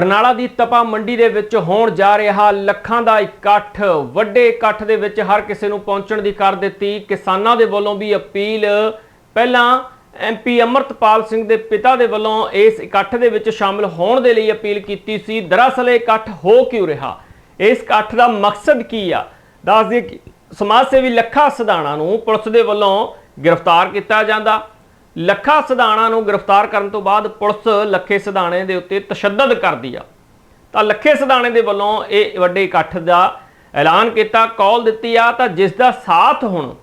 ਬਰਨਾਲਾ ਦੀ ਤਪਾ ਮੰਡੀ ਦੇ ਵਿੱਚ ਹੋਣ ਜਾ ਰਿਹਾ ਲੱਖਾਂ ਦਾ ਇਕੱਠ। ਵੱਡੇ ਇਕੱਠ ਦੇ ਵਿੱਚ ਹਰ ਕਿਸੇ ਨੂੰ ਪਹੁੰਚਣ ਦੀ ਕਰ ਦਿੱਤੀ। ਕਿਸਾਨਾਂ ਦੇ ਵੱਲੋਂ ਵੀ ਅਪੀਲ। ਪਹਿਲਾਂ ਐਮਪੀ ਅਮਰਤਪਾਲ ਸਿੰਘ ਦੇ ਪਿਤਾ ਦੇ ਵੱਲੋਂ ਇਸ ਇਕੱਠ ਦੇ ਵਿੱਚ ਸ਼ਾਮਲ ਹੋਣ ਦੇ ਲਈ ਅਪੀਲ ਕੀਤੀ ਸੀ। ਦਰਅਸਲ ਇਹ ਇਕੱਠ ਹੋ ਕਿਉਂ ਰਿਹਾ? ਇਸ ਇਕੱਠ ਦਾ ਮਕਸਦ ਕੀ ਆ? ਦੱਸ ਦਈਏ ਕਿ ਸਮਾਜ ਸੇਵੀ ਲੱਖਾ ਸਦਾਣਾ ਨੂੰ ਪੁਲਿਸ ਦੇ ਵੱਲੋਂ ਗ੍ਰਿਫਤਾਰ ਕੀਤਾ ਜਾਂਦਾ। ਲੱਖਾ ਸਦਾਣਾ ਨੂੰ ਗ੍ਰਿਫਤਾਰ ਕਰਨ ਤੋਂ ਬਾਅਦ ਪੁਲਿਸ ਲੱਖੇ ਸਦਾਣੇ ਦੇ ਉੱਤੇ ਤਸ਼ੱਦਦ ਕਰਦੀ ਆ। ਤਾਂ ਲੱਖੇ ਸਦਾਣੇ ਦੇ ਵੱਲੋਂ ਇਹ ਵੱਡੇ ਇਕੱਠ ਦਾ ਐਲਾਨ ਕੀਤਾ, ਕਾਲ ਦਿੱਤੀ ਆ, ਤਾਂ ਜਿਸ ਦਾ ਸਾਥ ਹੁਣ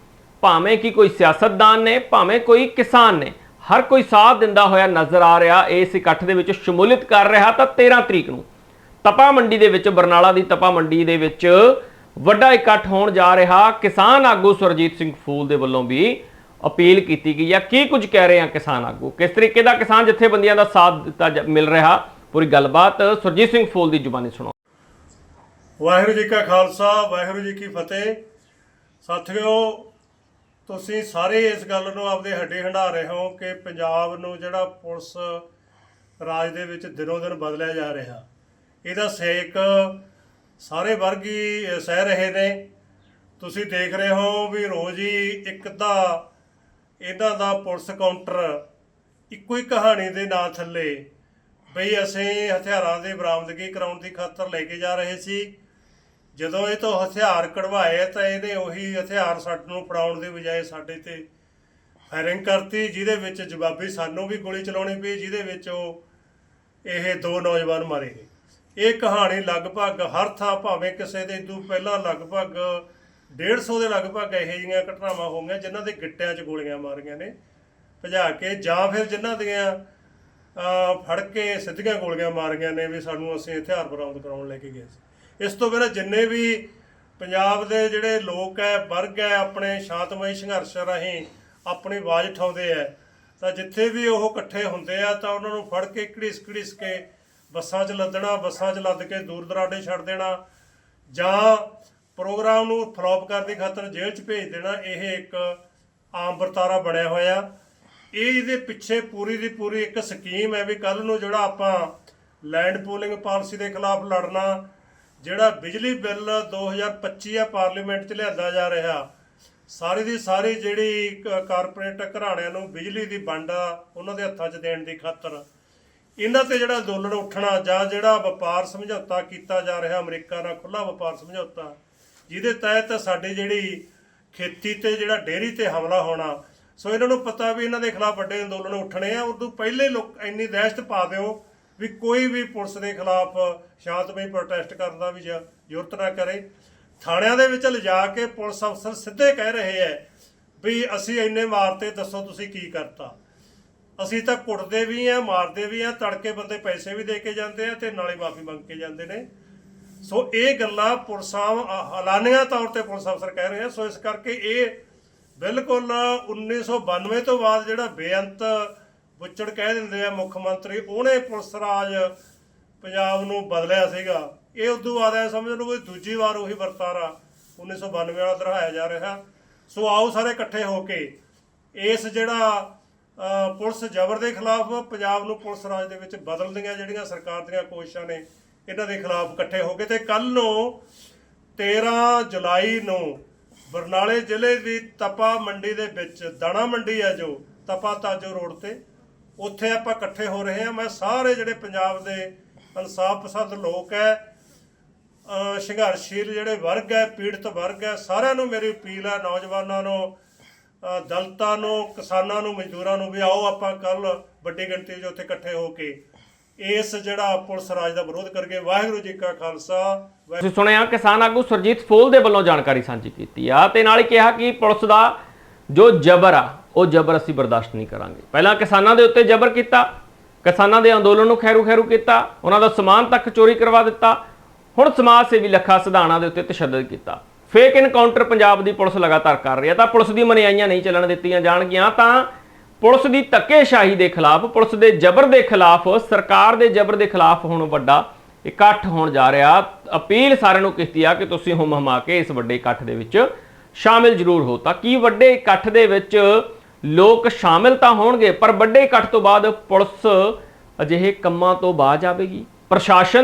ਭਾਵੇਂ ਕਿ ਕੋਈ ਸਿਆਸਤਦਾਨ ਨੇ, ਭਾਵੇਂ ਕੋਈ ਕਿਸਾਨ ਨੇ, ਹਰ ਕੋਈ ਸਾਥ ਦਿੰਦਾ ਹੋਇਆ ਨਜ਼ਰ ਆ ਰਿਹਾ, ਇਸ ਇਕੱਠ ਦੇ ਵਿੱਚ ਸ਼ਮੂਲੀਅਤ ਕਰ ਰਿਹਾ ਤਾਂ 13 ਤਰੀਕ ਨੂੰ ਤਪਾ ਮੰਡੀ ਦੇ ਵਿੱਚ, ਬਰਨਾਲਾ ਦੀ ਤਪਾ ਮੰਡੀ ਦੇ ਵਿੱਚ ਵੱਡਾ ਇਕੱਠ ਹੋਣ ਜਾ ਰਿਹਾ। ਕਿਸਾਨ ਆਗੂ ਸੁਰਜੀਤ ਸਿੰਘ ਫੂਲ ਦੇ ਵੱਲੋਂ ਵੀ ਅਪੀਲ ਕੀਤੀ ਗਈ ਆ ਕੀ ਕੁਝ ਕਹਿ ਰਹੇ ਆ ਕਿਸਾਨ ਆਗੂ? ਕਿਸ ਤਰੀਕੇ ਦਾ ਕਿਸਾਨ ਜਥੇਬੰਦੀਆਂ ਦਾ ਸਾਥ ਦਿੱਤਾ ਜਾ- ਮਿਲ ਰਿਹਾ? ਪੂਰੀ ਗੱਲਬਾਤ ਸੁਰਜੀਤ ਸਿੰਘ ਫੂਲ ਦੀ ਜ਼ੁਬਾਨੀ ਸੁਣੋ। ਵਾਹਿਗੁਰੂ ਜੀ ਕਾ ਖਾਲਸਾ, ਵਾਹਿਗੁਰੂ ਜੀ ਕੀ ਫਤਿਹ। ਸਾਥੀਓ, ਤੁਸੀਂ ਸਾਰੇ ਇਸ ਗੱਲ ਨੂੰ ਆਪਦੇ ਹੱਡੇ ਹੰਡਾ ਰਹੇ ਹੋ ਕਿ ਪੰਜਾਬ ਨੂੰ ਜਿਹੜਾ ਪੁਲਿਸ ਰਾਜ ਦੇ ਵਿੱਚ ਦਿਨੋ ਦਿਨ ਬਦਲਿਆ ਜਾ ਰਿਹਾ। ਇਹਦਾ ਸੇਕ ਸਾਰੇ ਵਰਗ ਹੀ ਸਹਿ ਰਹੇ ਨੇ। ਤੁਸੀਂ ਦੇਖ ਰਹੇ ਹੋ ਵੀ ਰੋਜ਼ ਹੀ ਇੱਕ ਦਾ ਇਹਨਾਂ ਦਾ ਪੁਲਿਸ ਕਾਊਂਟਰ ਇੱਕੋ ਹੀ ਕਹਾਣੀ ਦੇ ਨਾਂ ਥੱਲੇ ਬਈ ਅਸੀਂ ਹਥਿਆਰਾਂ ਦੀ ਬਰਾਮਦਗੀ ਕਰਾਉਣ ਦੀ ਖਾਤਰ ਲੈ ਕੇ ਜਾ ਰਹੇ ਸੀ। ਜਦੋਂ ਇਹ ਤੋਂ ਹਥਿਆਰ ਕਢਵਾਏ ਤਾਂ ਇਹਨੇ ਉਹੀ ਹਥਿਆਰ ਸਾਡੇ ਨੂੰ ਫੜਾਉਣ ਦੀ ਬਜਾਏ ਸਾਡੇ ਤੇ ਫਾਇਰਿੰਗ ਕਰਤੀ, ਜਿਹਦੇ ਵਿੱਚ ਜਵਾਬੀ ਸਾਨੂੰ ਵੀ ਗੋਲੀ ਚਲਾਉਣੀ ਪਈ, ਜਿਹਦੇ ਵਿੱਚ ਉਹ ਇਹ ਦੋ ਨੌਜਵਾਨ ਮਾਰੇ ਗਏ। ਇਹ ਕਹਾਣੀ ਲਗਭਗ ਹਰ ਥਾਂ ਭਾਵੇਂ ਕਿਸੇ ਦੇ ਤੋਂ ਪਹਿਲਾਂ ਲਗਭਗ 150 ਦੇ ਲਗਭਗ ਇਹੋ ਜਿਹੀਆਂ ਘਟਨਾਵਾਂ ਹੋ ਗਈਆਂ ਜਿਨ੍ਹਾਂ ਦੇ ਗਿੱਟਿਆਂ 'ਚ ਗੋਲੀਆਂ ਮਾਰੀਆਂ ਨੇ। ਭਜਾ ਕੇ ਜਾਂ ਫਿਰ ਜਿਨ੍ਹਾਂ ਦੀਆਂ ਫੜ ਕੇ ਸਿੱਧੀਆਂ ਗੋਲੀਆਂ ਮਾਰੀਆਂ ਨੇ ਵੀ ਸਾਨੂੰ ਅਸੀਂ ਹਥਿਆਰ ਬਰਾਮਦ ਕਰਾਉਣ ਲੈ ਕੇ ਗਏ ਸੀ। ਇਸ ਤੋਂ ਬਿਨਾਂ ਜਿੰਨੇ ਵੀ ਪੰਜਾਬ ਦੇ ਜਿਹੜੇ ਲੋਕ ਹੈ, ਵਰਗ ਹੈ, ਆਪਣੇ ਸ਼ਾਂਤਮਈ ਸੰਘਰਸ਼ ਰਾਹੀਂ ਆਪਣੀ ਆਵਾਜ਼ ਉਠਾਉਂਦੇ ਆ ਤਾਂ ਜਿੱਥੇ ਵੀ ਉਹ ਇਕੱਠੇ ਹੁੰਦੇ ਆ ਤਾਂ ਉਹਨਾਂ ਨੂੰ ਫੜ ਕੇ ਘੜੀਸ ਘੜੀਸ ਕੇ ਬੱਸਾਂ 'ਚ ਲੱਦਣਾ, ਬੱਸਾਂ 'ਚ ਲੱਦ ਕੇ ਦੂਰ ਦਰਾਡੇ ਛੱਡ ਦੇਣਾ ਜਾਂ ਪ੍ਰੋਗਰਾਮ ਨੂੰ ਫਲੋਪ ਕਰਨ ਦੀ ਖਾਤਰ ਜੇਲ੍ਹ 'ਚ ਭੇਜ ਦੇਣਾ, ਇਹ ਇੱਕ ਆਮ ਵਰਤਾਰਾ ਬਣਿਆ ਹੋਇਆ। ਇਹ ਇਹਦੇ ਪਿੱਛੇ ਪੂਰੀ ਦੀ ਪੂਰੀ ਇੱਕ ਸਕੀਮ ਹੈ ਵੀ ਕੱਲ ਨੂੰ ਜਿਹੜਾ ਆਪਾਂ ਲੈਂਡ ਪੂਲਿੰਗ ਪਾਲਿਸੀ ਦੇ ਖਿਲਾਫ ਲੜਨਾ, ਜਿਹੜਾ ਬਿਜਲੀ ਬਿੱਲ 2025 ਆ ਪਾਰਲੀਮੈਂਟ 'ਚ ਲਿਆਂਦਾ ਜਾ ਰਿਹਾ, ਸਾਰੀ ਦੀ ਸਾਰੀ ਜਿਹੜੀ ਕ- ਕਾਰਪੋਰੇਟ ਘਰਾਣਿਆਂ ਨੂੰ ਬਿਜਲੀ ਦੀ ਵੰਡ ਉਹਨਾਂ ਦੇ ਹੱਥਾਂ 'ਚ ਦੇਣ ਦੀ ਖਾਤਰ। ਇਹਨਾਂ ਤੇ ਜਿਹੜਾ ਅੰਦੋਲਨ ਉੱਠਣਾ ਜਾਂ ਜਿਹੜਾ ਵਪਾਰ ਸਮਝੌਤਾ ਕੀਤਾ ਜਾ ਰਿਹਾ, ਅਮਰੀਕਾ ਨਾਲ ਖੁੱਲਾ ਵਪਾਰ ਸਮਝੌਤਾ ਜਿਹਦੇ ਤਹਿਤ ਸਾਡੀ ਜਿਹੜੀ ਖੇਤੀ ਤੇ ਜਿਹੜਾ ਡੇਅਰੀ ਤੇ ਹਮਲਾ ਹੋਣਾ, ਸੋ ਇਹਨਾਂ ਨੂੰ ਪਤਾ ਵੀ ਇਹਨਾਂ ਦੇ ਖਿਲਾਫ ਵੱਡੇ ਅੰਦੋਲਨ ਉੱਠਣੇ ਆ। ਉਦੋਂ ਪਹਿਲੇ ਲੋਕ ਇੰਨੀ ਦਹਿਸ਼ਤ ਪਾ ਦਿਓ ਵੀ ਕੋਈ ਵੀ ਪੁਲਿਸ ਦੇ ਖਿਲਾਫ ਸ਼ਾਂਤਮਈ ਪ੍ਰੋਟੈਸਟ ਕਰਨ ਦਾ ਵੀ ਜ਼ਰੂਰਤ ਨਾ ਕਰੇ। ਥਾਣਿਆਂ ਦੇ ਵਿੱਚ ਲਿਜਾ ਕੇ ਪੁਲਿਸ ਅਫਸਰ ਸਿੱਧੇ ਕਹਿ ਰਹੇ ਐ ਵੀ ਅਸੀਂ ਇੰਨੇ ਮਾਰਤੇ, ਦੱਸੋ ਤੁਸੀਂ ਕੀ ਕਰਤਾ। ਅਸੀਂ ਤਾਂ ਕੁੱਟਦੇ ਵੀ ਆ, ਮਾਰਦੇ ਵੀ ਆ, ਤੜਕੇ ਬੰਦੇ ਪੈਸੇ ਵੀ ਦੇ ਕੇ ਜਾਂਦੇ ਆ ਤੇ ਨਾਲੇ ਮਾਫੀ ਮੰਗ ਕੇ ਜਾਂਦੇ ਨੇ। ਸੋ ਇਹ ਗੱਲਾਂ ਪੁਲਿਸਾਂ ਐਲਾਨੀਆਂ ਤੌਰ ਤੇ ਪੁਲਿਸ ਅਫਸਰ ਕਹਿ ਰਹੇ ਆ। ਸੋ ਇਸ ਕਰਕੇ ਇਹ ਬਿਲਕੁਲ 1992 ਤੋਂ ਬਾਅਦ ਜਿਹੜਾ ਬੇਅੰਤ ਬੁੱਚੜ ਕਹਿ ਦਿੰਦੇ ਆ ਮੁੱਖ ਮੰਤਰੀ, ਉਹਨੇ ਪੁਲਿਸ ਰਾਜ ਪੰਜਾਬ ਨੂੰ ਬਦਲਿਆ ਸੀਗਾ। ਇਹ ਉਦੋਂ ਬਾਅਦ ਐ ਸਮਝ ਲਓ ਕੋਈ ਦੂਜੀ ਵਾਰ ਉਹੀ ਵਰਤਾਰਾ 1992 ਵਾਲਾ ਦੁਹਰਾਇਆ ਜਾ ਰਿਹਾ। ਸੋ ਆਓ ਸਾਰੇ ਇਕੱਠੇ ਹੋ ਕੇ ਇਸ ਜਿਹੜਾ ਪੁਲਿਸ ਜ਼ਬਰ ਦੇ ਖਿਲਾਫ ਪੰਜਾਬ ਨੂੰ ਪੁਲਿਸ ਰਾਜ ਦੇ ਵਿੱਚ ਬਦਲਣ ਦੀਆਂ ਜਿਹੜੀਆਂ ਸਰਕਾਰ ਦੀਆਂ ਕੋਸ਼ਿਸ਼ਾਂ ਨੇ ਇਹਨਾਂ ਦੇ ਖਿਲਾਫ ਇਕੱਠੇ ਹੋ ਕੇ ਤੇ ਕੱਲ ਨੂੰ 13 ਜੁਲਾਈ ਨੂੰ ਬਰਨਾਲੇ ਜ਼ਿਲ੍ਹੇ ਦੀ ਤਪਾ ਮੰਡੀ ਦੇ ਵਿੱਚ ਦਾਣਾ ਮੰਡੀ ਹੈ ਜੋ, ਤਪਾ ਤਾਜੋ ਰੋਡ ਤੇ, ਉੱਥੇ ਆਪਾਂ ਇਕੱਠੇ ਹੋ ਰਹੇ ਹਾਂ। ਮੈਂ ਸਾਰੇ ਜਿਹੜੇ ਪੰਜਾਬ ਦੇ ਇਨਸਾਫ ਪਸੰਦ ਲੋਕ ਹੈ ਸੰਘਰਸ਼ੀਲ ਜਿਹੜੇ ਵਰਗ ਹੈ, ਪੀੜਤ ਵਰਗ ਹੈ, ਸਾਰਿਆਂ ਨੂੰ ਮੇਰੀ ਅਪੀਲ ਹੈ, ਨੌਜਵਾਨਾਂ ਨੂੰ ਦਲਤਾਂ ਨੂੰ, ਕਿਸਾਨਾਂ ਨੂੰ, ਮਜ਼ਦੂਰਾਂ ਨੂੰ ਵੀ ਆਓ ਆਪਾਂ ਕੱਲ ਵੱਡੀ ਗਿਣਤੀ 'ਚ ਉੱਥੇ ਇਕੱਠੇ ਹੋ ਕੇ ਇਸ ਜਿਹੜਾ ਪੁਲਿਸ ਰਾਜ ਦਾ ਵਿਰੋਧ ਕਰਕੇ ਵਾਹਿਗੁਰੂ ਜੀ ਕਾ ਖਾਲਸਾ ਤੁਸੀਂ ਸੁਣਿਆ ਕਿਸਾਨ ਆਗੂ ਸੁਰਜੀਤ ਫੂਲ ਦੇ ਵੱਲੋਂ ਜਾਣਕਾਰੀ ਸਾਂਝੀ ਕੀਤੀ ਆ ਤੇ ਨਾਲ ਹੀ ਕਿਹਾ ਕਿ ਪੁਲਿਸ ਦਾ ਜੋ ਜ਼ਬਰ ਆ, ਉਹ ਜ਼ਬਰ ਅਸੀਂ ਬਰਦਾਸ਼ਤ ਨਹੀਂ ਕਰਾਂਗੇ। ਪਹਿਲਾਂ ਕਿਸਾਨਾਂ ਦੇ ਉੱਤੇ ਜ਼ਬਰ ਕੀਤਾ, ਕਿਸਾਨਾਂ ਦੇ ਅੰਦੋਲਨ ਨੂੰ ਖੈਰੂ ਖੈਰੂ ਕੀਤਾ, ਉਹਨਾਂ ਦਾ ਸਮਾਨ ਤੱਕ ਚੋਰੀ ਕਰਵਾ ਦਿੱਤਾ, ਹੁਣ ਸਮਾਜ ਸੇਵੀ ਲੱਖਾ ਸਿਧਾਣਾ ਦੇ ਉੱਤੇ ਤਸ਼ੱਦਦ ਕੀਤਾ। ਫੇਕ ਇਨਕਾਊਂਟਰ ਪੰਜਾਬ ਦੀ ਪੁਲਿਸ ਲਗਾਤਾਰ ਕਰ ਰਹੀ ਹੈ ਤਾਂ ਪੁਲਿਸ ਦੀ ਮਨਿਆਈਆਂ ਨਹੀਂ ਚੱਲਣ ਦਿੱਤੀਆਂ ਜਾਣਗੀਆਂ, ਤਾਂ ਪੁਲਿਸ ਦੀ ਧੱਕੇਸ਼ਾਹੀ ਦੇ ਖਿਲਾਫ, ਪੁਲਿਸ ਦੇ ਜ਼ਬਰ ਦੇ ਖਿਲਾਫ, ਸਰਕਾਰ ਦੇ ਜ਼ਬਰ ਦੇ ਖਿਲਾਫ ਹੁਣ ਵੱਡਾ ਇਕੱਠ ਹੋਣ ਜਾ ਰਿਹਾ। ਅਪੀਲ ਸਾਰਿਆਂ ਨੂੰ ਕੀਤੀ ਆ ਕਿ ਤੁਸੀਂ ਹੁਮ ਹਮਾ ਕੇ ਇਸ ਵੱਡੇ ਇਕੱਠ ਦੇ ਵਿੱਚ ਸ਼ਾਮਿਲ ਜ਼ਰੂਰ ਹੋ ਤਾਂ ਕੀ ਵੱਡੇ ਇਕੱਠ ਦੇ ਵਿੱਚ ਲੋਕ ਸ਼ਾਮਿਲ ਤਾਂ ਹੋਣਗੇ, ਪਰ ਵੱਡੇ ਇਕੱਠ ਤੋਂ ਬਾਅਦ ਪੁਲਿਸ ਅਜਿਹੇ ਕੰਮਾਂ ਤੋਂ ਬਾਜ ਆਵੇਗੀ ਪ੍ਰਸ਼ਾਸਨ